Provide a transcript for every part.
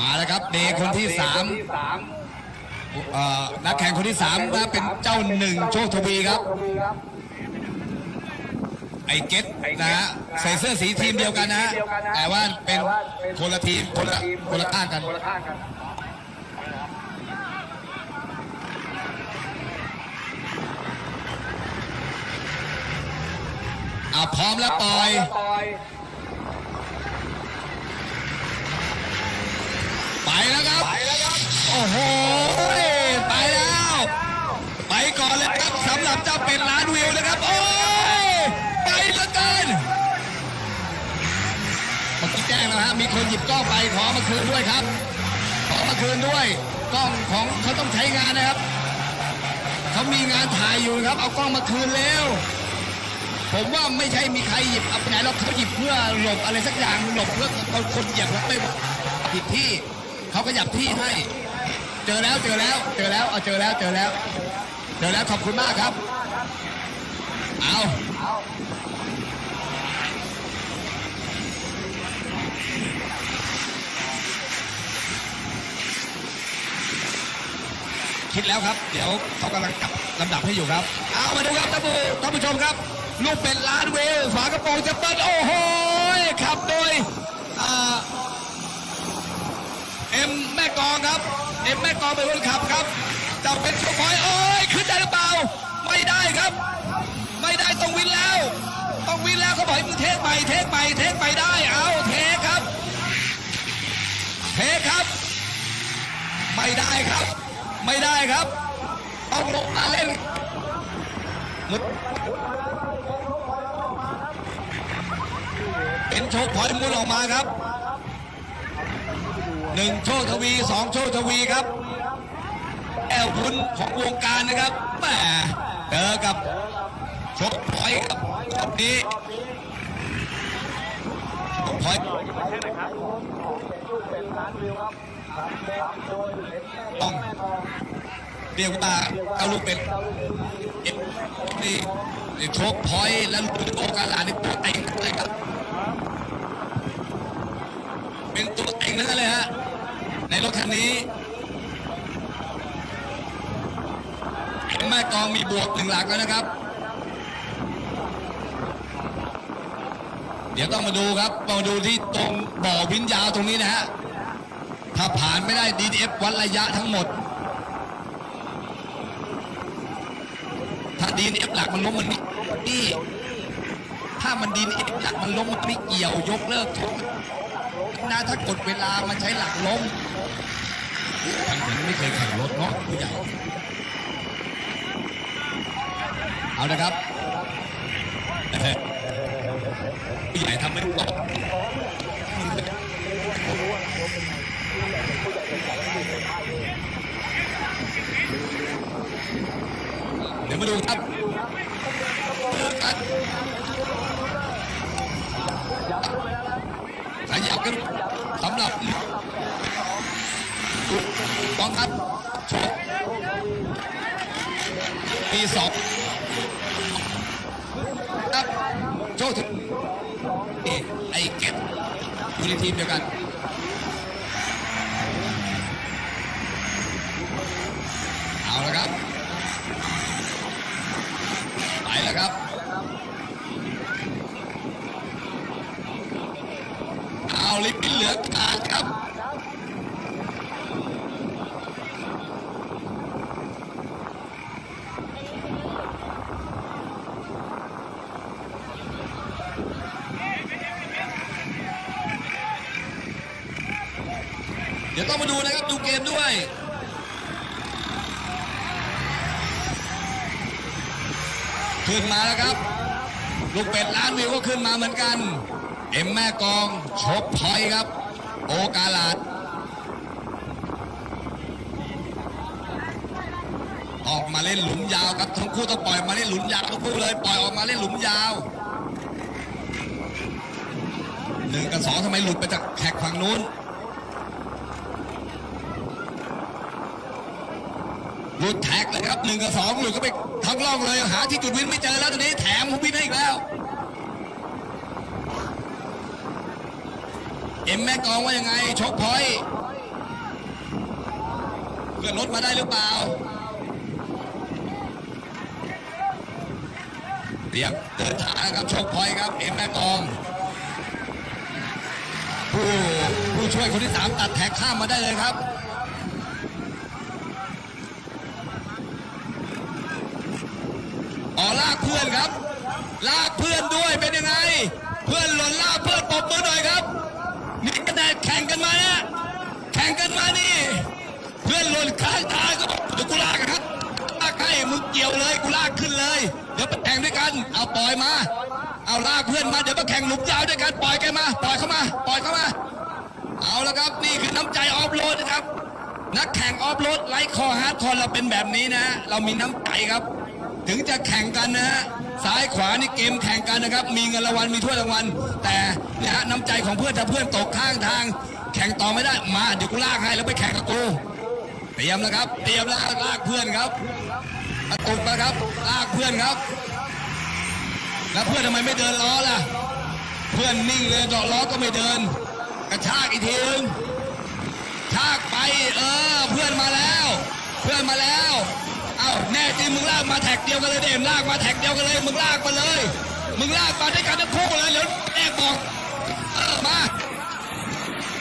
มาแล้วครับเดย์คนที่สามเอ่อนักแข่งคนที่สามนะเป็นเจ้าหนึ่งโชคทวีครับ ไอเก็ตนะฮะใส่เสื้อสีทีมเดียวกันนะฮะแต่ว่าเป็นคนละทีมคนละคนละข้างกันเอาพร้อมแล้วปล่อย ไปแล้วครับ โอ้โห ไปแล้ว ไปก่อนเลยครับสำหรับเจ้าเป็นล้านวิวนะครับ โอ้ย ไปเหลือเกินเมื่อกี้แจ้งแล้วฮะ มีคนหยิบกล้องไปขอมาคืนด้วยครับ ขอมาคืนด้วย กล้องของเขาต้องใช้งานนะครับ เขามีงานถ่ายอยู่นะครับ เอากล้องมาคืนเร็วผมว่าไม่ใช่มีใครหยิบเอาไปไหนเราเขาหยิบเพื่อหลบอะไรสักอย่างหลบเพื่อเอาคนเหยียบแล้วไม่ผิดที่ เขาก็หยับที่ให้ เจอแล้วเจอแล้วเจอแล้วเอาเจอแล้วเจอแล้ว เจอแล้วขอบคุณมากครับ เอาคิดแล้วครับ เดี๋ยวเขากำลังจับลำดับให้อยู่ครับ เอามาดูครับท่านผู้ท่านผู้ชมครับ ลูกเป็ดล้านเวลฝากระโปรงจะเปิดโอ้โหขับโดยอ่า กองครับ เอ็มแม่กองเป็นคนขับครับจะเป็นชูพอยโอ้ยขึ้นได้หรือเปล่า ไม่ได้ครับ ไม่ได้ต้องวินแล้ว ต้องวินแล้วเขาบอกให้มึงเทคใหม่เทคใหม่เทคใหม่ได้ เอาเทคครับ เทคครับ ไม่ได้ครับ ไม่ได้ครับต้องลงมาเล่นมุดเป็นโชคพอยมุดออกมาครับ หนึ่งโชคทวีสองโชคทวีครับแอลพุนของวงการนะครับแหมเจอกับโชคพอยครับรอบนี้ชคพอยต้องเรียกว่าเอาลูกเป็นเอ็มนี่โชคพอยแล้วลูกโอกาสนี่ตัวเต็งเลยครับเป็นตัว งทั้งนั้นเลยฮะ ในรถคันนี้แม่กองมีบวกหนึ่งหลักแล้วนะครับ เดี๋ยวต้องมาดูครับ มาดูที่ตรงบ่อวินยาวตรงนี้นะฮะ ถ้าผ่านไม่ได้ DDF วัดระยะทั้งหมด ถ้า DDF หลักมันล้มมันไม่นี่ ถ้ามัน DDF หลักมันล้มมันไม่เกี่ยวยกเลิกทุก นะ ถ้ากดเวลามันใช้หลักล้มท่านเหมือนไม่เคยแข่งรถเนาะผู้ใหญ่ เอาละครับผู้ใหญ่ทำไม่รู้หรอกเดี๋ยวมาดูครับขยับกันสำหรับกองทัพโชค ปีสองครับโชคถึงนี่ไอ้เก็บอยู่ในทีมเดียวกันเอาละครับไปแล้วครับเอาลิฟต์เหลือขาดครับ เดี๋ยวต้องมาดูนะครับ ดูเกมด้วย ขึ้นมาแล้วครับ ลูกเป็ดล้านวิวก็ขึ้นมาเหมือนกัน เอ็มแม่กองชกพอยครับ โอกาลาดออกมาเล่นหลุมยาวครับทั้งคู่ต้องปล่อยมาเล่นหลุมยาวทั้งคู่เลยปล่อยออกมาเล่นหลุมยาวหนึ่งกับสองทำไมหลุดไปจากแขกฝั่งนู้นหลุดแท็กเลยครับหนึ่งกับสองหลุดก็ไป ทั้งล่องเลยหาที่จุดวินไม่เจอแล้วตอนนี้แถมวินให้อีกแล้ว เอ็มแม่กองว่ายังไงชกพอยเลื่อนรถมาได้หรือเปล่าเรียมเดินทางครับชคพลอยครับเอ็มแม่กองผู้ผู้ช่วยคนที่สามตัดแท็กข้ามมาได้เลยครับ อ๋อลากเพื่อนครับ ลากเพื่อนด้วยเป็นยังไง เพื่อนหล่นลาเพื่อนปบมือหน่อยครับนี่ก็ได้แข่งกันมานะแข่งกันมานี่ เพื่อนหล่นข้างทางก็เดี๋ยวกูลากครับลากให้มึงเกี่ยวเลยกูลากขึ้นเลย เดี๋ยวไปแข่งด้วยกัน เอาปล่อยมา เอาลากเพื่อนมาเดี๋ยวมาแข่งหลุมยาวด้วยกันปล่อยแกมาปล่อยเข้ามาปล่อยเข้ามา เอาและครับนี่คือน้ำใจออฟโรดนะครับนักแข่งออฟโรดไลท์คอฮาร์ดคอร์เราเป็นแบบนี้นะ เรามีน้ำใจครับ ถึงจะแข่งกันนะฮะซ้ายขวานี่เกมแข่งกันนะครับ มีเงินรางวัลมีถ้วยรางวัลแต่นี่ยฮะน้ำใจของเพื่อนถ้าเพื่อนตกข้างทาง แข่งต่อไม่ได้มาเดี๋ยวกูลากให้แล้วไปแข่งกับกูเตรียมแล้วครับ เตรียมล้วลากเพื่อนครับกระตุกนะครับลากเพื่อนครับ แล้วเพื่อนทำไมไม่เดินล้อล่ะ เพื่อนนิ่งเลยดอกล้อก็ไม่เดิน กระชากอีกทีนึงชากไปเออเพื่อนมาแล้ว เพื่อนมาแล้ว อ้าแน่จริงมึงลากมาแท็กเดียวกันเลยเดมลากมาแท็กเดียวกันเลยมึงลากมาเลย มึงลากมาด้วยกันทั้งคู่เลยเดี๋ยวแน่บอกเออมา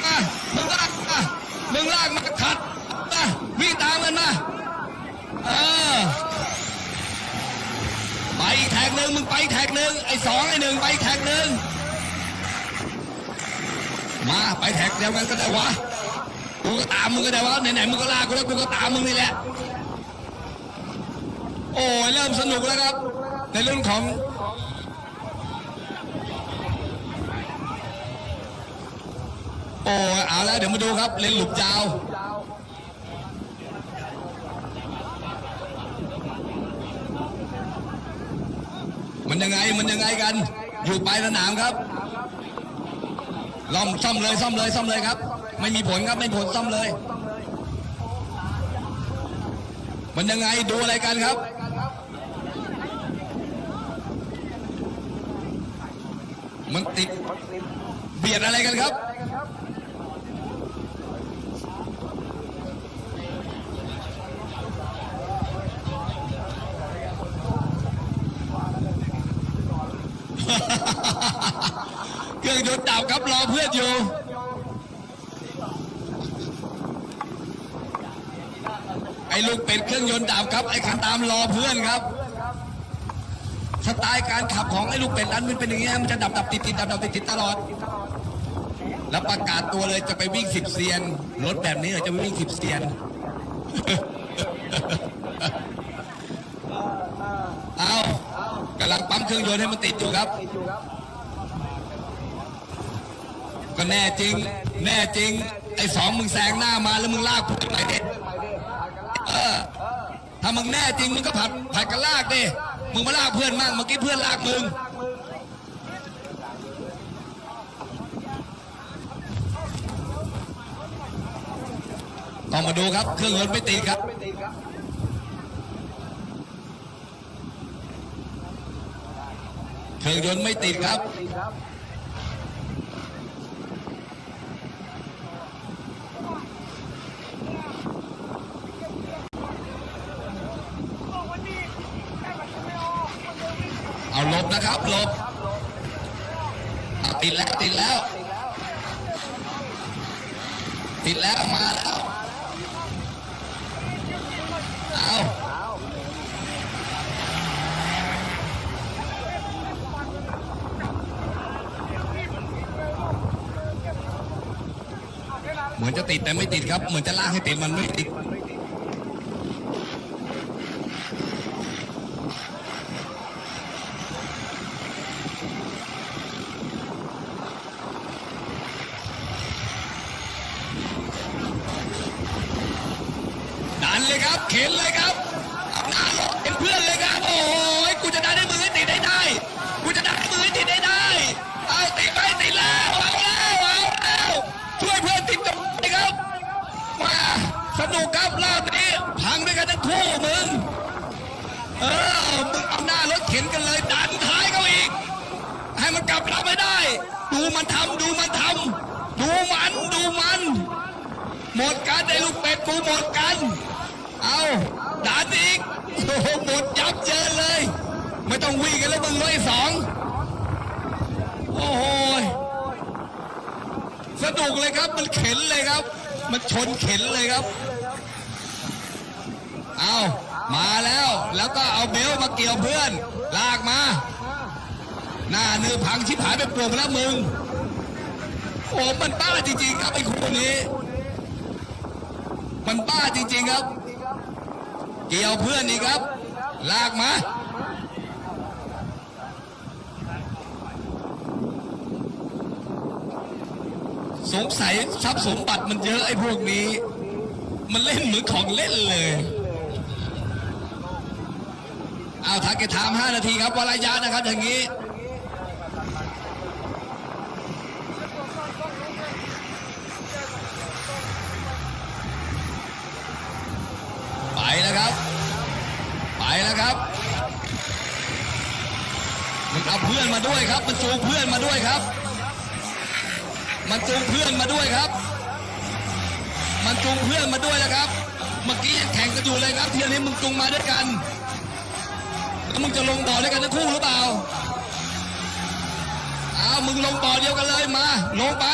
มามึงลากมามึงลากมาขัดมาวิ่งตามกันมาเออไปแท็กหนึ่งมึงไปแท็กหนึ่งไอ้สองไอ้หนึ่งไปแท็กหนึ่งมาไปแท็กเดียวกันก็ได้วะกูก็ตามมึงก็ได้วะไหนๆมึงก็ลากกูแล้วกูก็ตามมึงนี่แหละ โอ้ยเริ่มสนุกแล้วครับ ในเรื่องของโอ้ยเอาแล้วเดี๋ยวมาดูครับ เล่นหลุมยาวมันยังไงมันยังไงกัน อยู่ปลายสนามครับล่อมซ่อมเลยซ่อมเลยซ่อมเลยครับ ไม่มีผลครับไม่มีผลซ่อมเลย มันยังไงดูอะไรกันครับ มันติดเบียดอะไรกันครับเครื่องยนต์ดับครับรอเพื่อนอยู่ไอ้ลูกเป็ดเครื่องยนต์ดับครับไอ้ขันตามรอเพื่อนครับ สไตล์การขับของไอ้ลูกเป็ดนั้นมันเป็นอย่างเงี้ยมันจะดับดับติดติดดับดับติดติดตลอด แล้วประกาศตัวเลยจะไปวิ่งสิบเซียนรถแบบนี้เหรอจะไปวิ่งสิบเซียนเอากำลังปั๊มเครื่องยนต์ให้มันติดอยู่ครับ ก็แน่จริง แน่จริง ไอ้สองมึงแซงหน้ามาแล้วมึงลากเพื่อนไปเด็ดเออถ้ามึงแน่จริงมึงก็ผัดผัดกันลากดิ มึงมาลากเพื่อนมั่งเมื่อกี้เพื่อนลากมึงต้องมาดูครับ เครื่องยนต์ไม่ติดครับเครื่องยนต์ไม่ติดครับ เอาหลบ นะครับหลบติดแล้วติดแล้ว ติดแล้วมาแล้วเอาเหมือนจะติดแต่ไม่ติดครับ เหมือนจะลากให้ติดมันไม่ติด เห็นเลยครับเอาหน้ารถเป็นเพื่อนเลยครับ โอ้ยกูจะไดันให้มือให้ติดได้ได้กูจะได้มือให้ติดได้ได้เอาติดไปติดแล้วเอาแล้วเอาแล้วช่วยเพื่อนติดกับไปครับมาสนุกครับรอบนี้พังด้วยกันทั้งคู่มึงเออมึงเอาหน้ารถเข็นกันเลยดันท้ายเขาอีก ให้มันกลับลำไม่ได้ ดูมันทำดูมันทำดูมันดูมัน หมดกันไอ้ลูกเป็ดกูหมดกัน เอาดันอีกโอ้โหหมดยับเยินเลย ไม่ต้องวิ่งกันแล้วมึงร้อยสองโอ้โหสนุกเลยครับ มันเข็นเลยครับ มันชนเข็นเลยครับ เอามาแล้ว แล้วก็เอาเบลมาเกี่ยวเพื่อน ลากมา หน้าเนื้อพังชิบหายไปปร่งแล้วมึงโอ้มันบ้าจริงๆครับไอ้คู่นี้ มันบ้าจริงๆครับ เกี่ยวเพื่อนอีกครับ ลากมา สงสัยทรัพย์สมบัติมันเยอะไอ้พวกนี้ มันเล่นเหมือนของเล่นเลยเอาทักเกตถาม5นาทีครับวรายะนะครับอย่างนี้ไปแล้วครับ ไปแล้วครับ มันเอาเพื่อนมาด้วยครับ มันจูงเพื่อนมาด้วยครับ มันจูงเพื่อนมาด้วยครับ มันจูงเพื่อนมาด้วยนะครับ เมื่อกี้ยังแข่งกันอยู่เลยครับเทียวนี้มึงจูงมาด้วยกันแล้วมึงจะลงบ่อด้วยกันทั้งคู่หรือเปล่าอ้าวมึงลงบ่อเดียวกันเลยมา ลงไป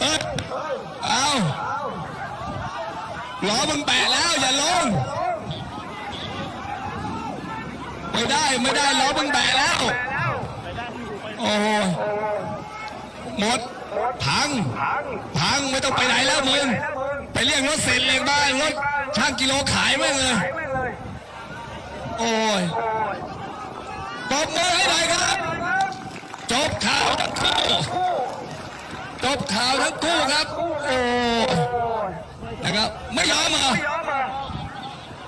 เฮ้ยเอาล้อมึงแปะแล้วอย่าลง ไม่ได้ไม่ได้ล้อมึงแบะแล้ว โอ้โหหมดพัง พังไม่ต้องไปไหนแล้วมึง ไปเรียกรถเสร็จเลยบ้านรถช่างกิโลขายแม่งเลย โอ้ยปรบมือให้หน่อยครับ จบข่าวทั้งคู่จบข่าวทั้งคู่ครับ โอ้นะครับ ไม่ยอมเหรอ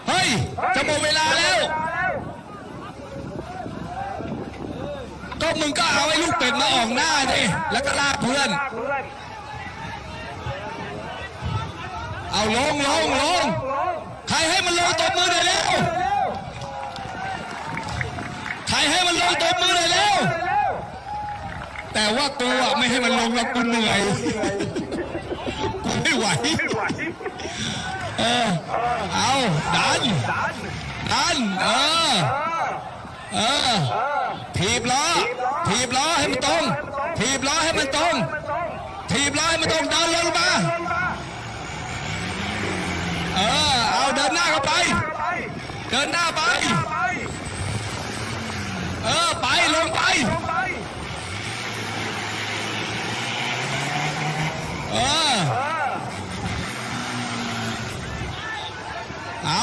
เฮ้ย จะหมดเวลาแล้ว ก็มึงก็เอาไอ้ลูกเป็ดมาออกหน้าดิแล้วก็ลากเพื่อน เอาลงลงลงใครให้มันลงตบมือหน่อยเร็วใครให้มันลงตบมือหน่อยเร็วแต่ว่ากูอะไม่ให้มันลงแล้วกูเหนื่อยกูไม่ไหวเออเอาดันดันเออ เออถีบล้อถีบล้อให้มันตรงถีบล้อให้มันตรงถีบล้อให้มันตรงดันลงมาเออเอาเดินหน้าเข้าไป เดินหน้าไป เออไปลงไปเออเอา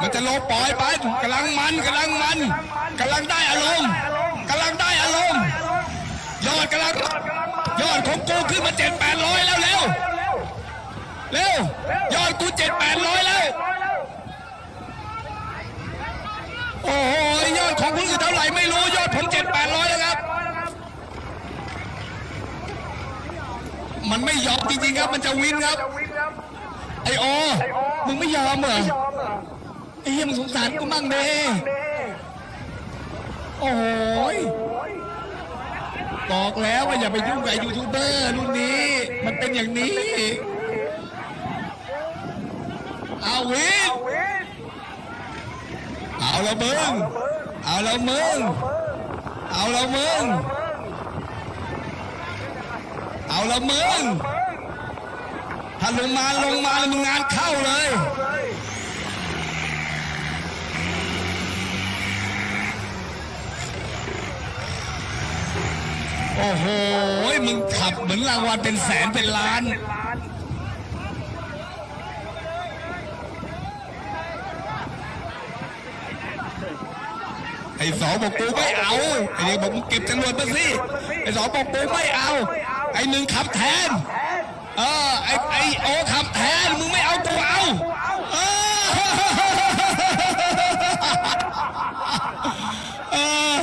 มันจะลงปล่อยไปกำลังมันกำลังมัน กำลังได้อารมณ์กำลังได้อารมณ์ยอดกำลังยอดของกูขึ้นมาเจ็ดแปดร้อยแล้วเร็วเร็วยอดกูเจ็ดแปดร้อยแล้วโอ้โหยอดของคุณคือเท่าไหร่ไม่รู้ยอดผมเจ็ดแปดร้อยแล้วครับ มันไม่ยอมจริงๆครับ มันจะวินครับ ไอโอ มึงไม่ยอมเหรอไอ้เหี้ยมึงสงสารกูมั่งเด้ โอ้ยบอกแล้วว่าอย่าไปยุ่งกับยูทูบเบอร์รุ่นนี้ มันเป็นอย่างนี้ เอาวินเอาละมึง เอาละมึง เอาละมึง เอาละมึง ถ้าลงมาลงมาแล้วมึงงานเข้าเลย โอ้โห มึงขับเหมือนรางวัลเป็นแสนเป็นล้าน ไอ้สองบอกกูไม่เอา ไอ้เด็กบอกมึงเก็บจรวดมาสิ ไอ้สองบอกกูไม่เอา ไอ้หนึ่งขับแทน เออ ไอ้ไอ้โอขับแทน มึงไม่เอากูเอาเออเออ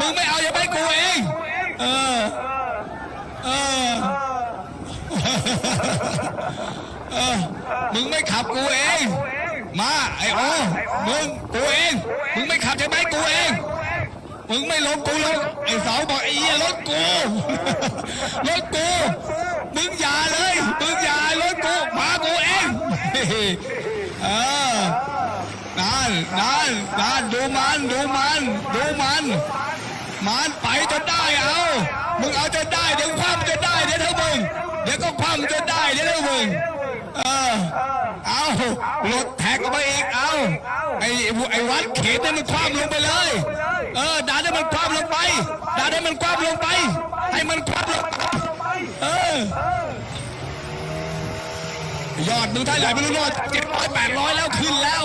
มึงไม่เอาอย่าไปกูเอง เออ เออ เออ มึงไม่ขับกูเอง มาไอโอมึงกูเอง มึงไม่ขับใช่ไหมกูเอง มึงไม่ลงกูลงไอ้สองบอกไอ้เหี้ยรถกู รถกู มึงอย่าเลย มึงอย่ารถกู มากูเอง เออนั่นนั่นนั่นดูมันดูมันดูมันมันไปจนได้เอา มึงเอาจนได้เดี๋ยวคว่ำจนได้เดี๋ยวเท่ามึงเดี๋ยวก็คว่ำจนได้เดี๋ยวเท่ามึง เออ เอารถแท็กออกมาอีก เอาไอ้ไอ้วัดเขตให้มันคว่ำลงไปเลย เออดันให้มันคว่ำลงไปดันให้มันคว่ำลงไป ให้มันคว่ำลงไปเออยอดมึงเท่าไหร่ไม่รู้ยอดเจ็ดร้อยแปดร้อยแล้วขึ้นแล้ว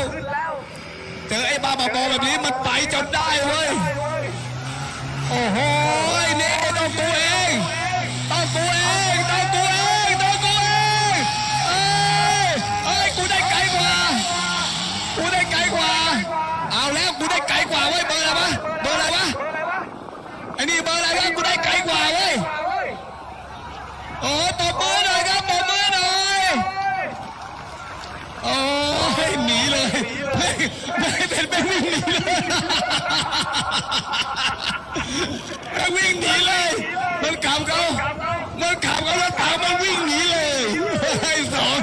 เจอไอ้บ้าบอแบบนี้มันไปจนได้เว้ย โอ้โห เว้ยเบอร์อะไรวะเบอร์อะไรวะไอ้นี่เบอร์อะไรวะกูได้ไกลกว่าเว้ยโอ้ตบมือหน่อยครับตบมือหน่อยโอ้ยหนีเลยไม่ไม่เป็นเป็นวิ่งหนีเลยมันวิ่งหนีเลย มันขับเขามันขับเขาแล้วตามมันวิ่งหนีเลยไอ้สอง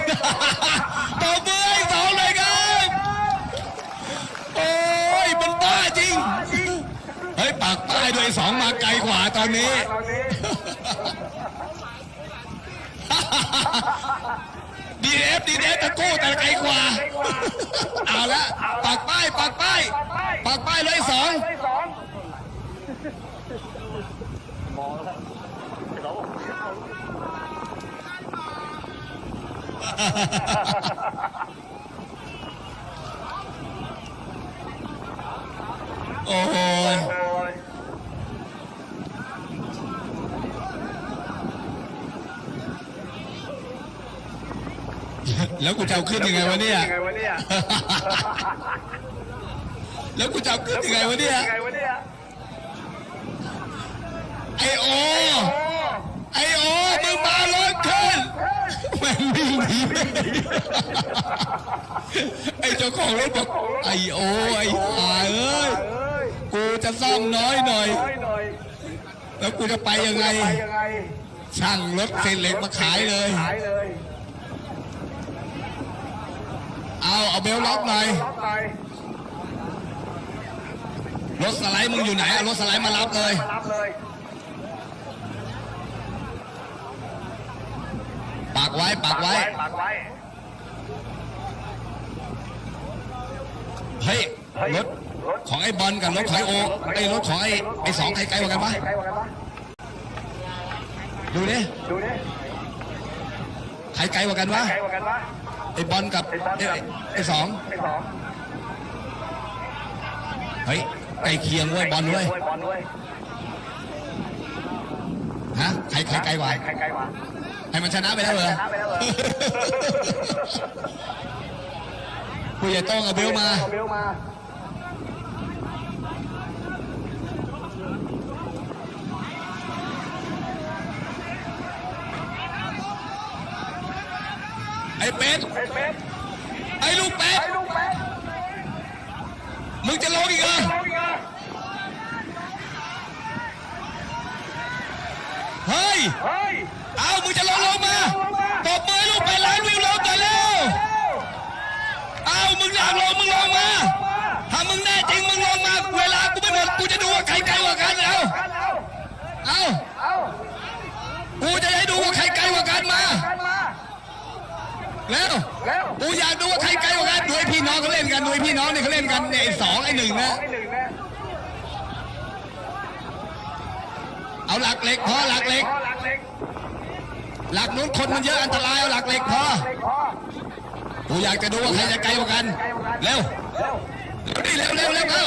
ตบมือไอ้สองเลยครับ โอ้ ยมันบ้าจริง เฮ้ยปากป้ายด้วยสองมาไกลกว่าตอนนี้ ดีเอฟดีเอฟตะกู้แต่ไกลกว่า เอาละปากป้ายปากป้ายปากป้ายเลยสอง โอ้ยแล้วกูจะเอาขึ้นยังไงวะเนี่ยไงวะเนี่ย แล้วกูจะเอาขึ้นยังไงวะเนี่ยไงวะเนี่ยไอโอ ไอโอมึงมารถขึ้นแม่งวิ่งหนีไปไอเจ้าของรถบอกไอโอไอห่าเอ้ยเอ้ยกู จะซ่อมน้อยหน่อยน้อยหน่อย แล้วกูจะไปยังไงไปยังไงช่างรถเศษเหล็กมาขายเลยขายเลย เอาเอาเบลล็อกหน่อยล็อกไปรถสไลด์มึงอยู่ไหนเอารถสไลด์มารับเลยมารับเลยปักไว้ปักไว้ปักไว้เฮ้ยเฮ้ยรถ ของไอ้บอลกับรถของไอ้โอไอ้รถของไอ้ไอ้สองใครไกลกว่ากันวะใครไกลกว่ากันวะดูดิดูดิใครไกลกว่ากันวะไกลกว่ากันวะไอ้บอลกับไอ้ไอ้ไอ้สองไอ้สองเฮ้ยใกล้เคียงเว้ยบอลเว้ยบอลเว้ยฮะใครใครไกลกว่าใครไกลกว่าให้มันชนะไปแล้วเหรอชนะไปแล้วเหรอผู้ใหญ่โต้งกับเบลมาเอาเบลมา เป็ดไอ้เป็ดไอ้ลูกเป็ดไอ้ลูกเป็ดมึงจะลงอีกเหรอเอาอีกอะเฮ้ยเฮ้ยเอามึงจะลงลงมาตบมือให้ลูกเป็ดล้านวิวลงก่อนเร็วเอามึงอยากลงมึงลงมาถ้ามึงแน่จริงมึงลงมาเวลากูไม่หมดกูจะดูว่าใครไกลกว่ากันเอากันเอาเอาเอากูจะให้ดูว่าใครไกลกว่ากันมา กันมาเร็วเร็วกูอยากดูว่าใครไกลกว่ากันดูไอ้พี่น้องเขาเล่นกันดูไอ้พี่น้องนี่เขาเล่นกันเนี่ยไอ้สองไอ้หนึ่งนะไอ้หนึ่งนะเอาหลักเหล็กพอหลักเหล็กพอหลักเล็ก หลักนู้นคนมันเยอะอันตรายเอาหลักเหล็กพอเล็กพอกูอยากจะดูว่าใครจะไกลกว่ากันเร็วเร็วเร็วดิเร็วเร็วเร็วเร็ว เร็ว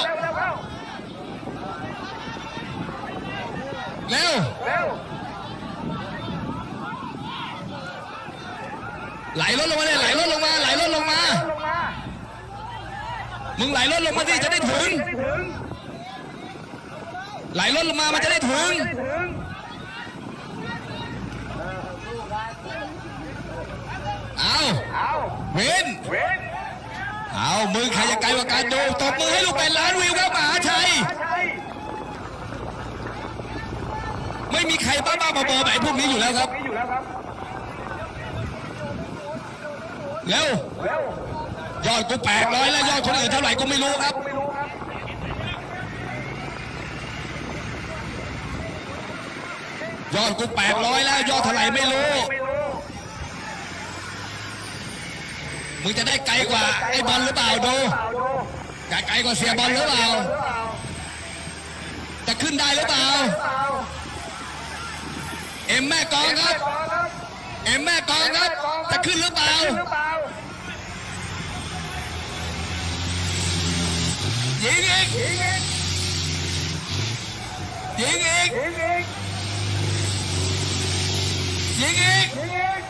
เร็วเร็ว เร็ว เร็ว ไหลรถลงมาเลยไหลรถลงมาไหลรถลงมาลงมามึงไหลรถลงมาดิจะได้ถึงจะได้ถึง ไหลรถลงมามันจะได้ถึง เอาเว้นเอามึงใครจะไกลกว่ากันดูตบมือให้ลูกเป็นล้านวิวครับมหาชัยมาชัยไม่มีใครบ้าบ้าๆบอๆแบบไอ้พวกนี้อยู่แล้วครับ นี่อยู่แล้วครับ เร็วยอดกูแปดร้อยแล้วยอดคนอื่นเท่าไหร่กูไม่รู้ครับยอดกูแปดร้อยแล้วยอดเท่าไหร่ไม่รู้ มึงจะได้ไกลกว่าไอ้บอลหรือเปล่าดูจะไกลกว่าเสียบอลหรือเปล่า จะขึ้นได้หรือเปล่า เอ็มแม่กองครับ เอ็มแม่กองครับ จะขึ้นหรือเปล่า หรือเปล่ายิงอีกยิงอีกยิงอีกยิงอีกยิงอีกยิงอีก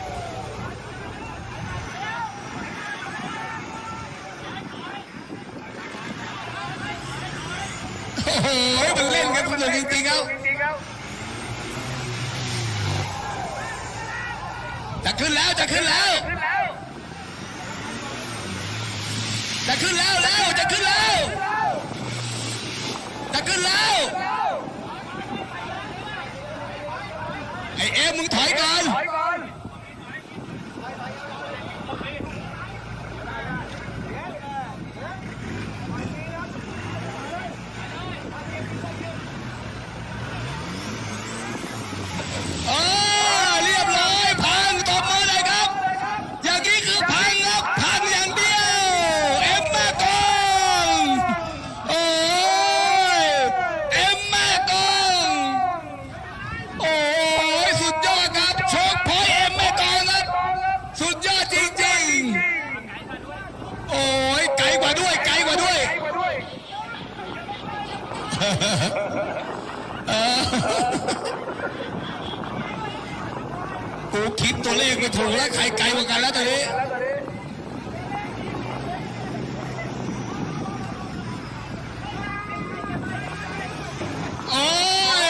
โอ้โหมันเล่นกันสนุก จะขึ้นแล้วจะขึ้นแล้วขึ้นแล้วจะขึ้นแล้วแล้วจะขึ้นแล้วจะขึ้นแล้วไอเอ็มมึงถอยก่อน ถอยก่อน เออเรียบร้อยพังตบมือเลยครับ อย่างนี้คือพังครับพังอย่างเดียว เอ็มแม่กองโอ้ยเอ็มแม่กองโอ้ยสุดยอดครับโชคพอยเอ็มแม่กองครับ สุดยอดจริงๆ โอ้ยไกลกว่าด้วยไกลกว่าด้วย ไกลกว่าด้วย กูคิดตัวเลขไม่ถูกแล้วใครไกลกว่ากันแล้วตอนนี้ แล้วตอนนี้ โอ้ย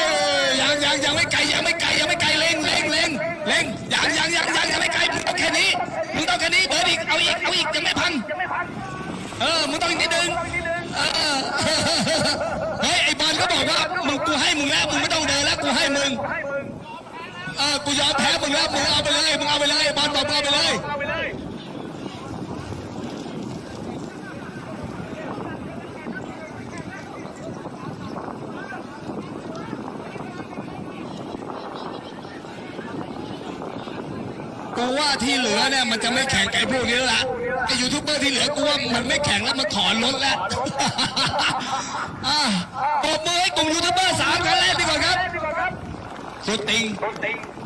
ยังยังยังไม่ไกลยังไม่ไกลยังไม่ไกลเล็งเล็งเล็งเล็งยังยังยังยังยังไม่ไกลมึงต้องแค่นี้มึงต้องแค่นี้เบิร์ดอีกเอาอีกเอาอีกยังไม่พัง ยังไม่พัน เออมึงต้องอีกนิดนึง ต้องอีกนิดนึง เออเฮ้ยไอ้บอลเขาบอกว่ามึงกูให้มึงแล้วมึงไม่ต้องเดินแล้วกูให้ มึงเออกูยอมแพ้มึงแล้วมึงเอาไปเลยมึงเอาไปเลยบอลบอกมึงเอาไปเลยเอาไปเลยกูว่าที่เหลือเนี่ยมันจะไม่แข่งไอ้พวกนี้แล้วล่ะไอยูทูบเบอร์ที่เหลือกูว่ามันไม่แข่งแล้วมันถอนรถแล้วอะปรบมือให้กลุ่มยูทูบเบอร์สามคันแรกดีกว่าครับ เล่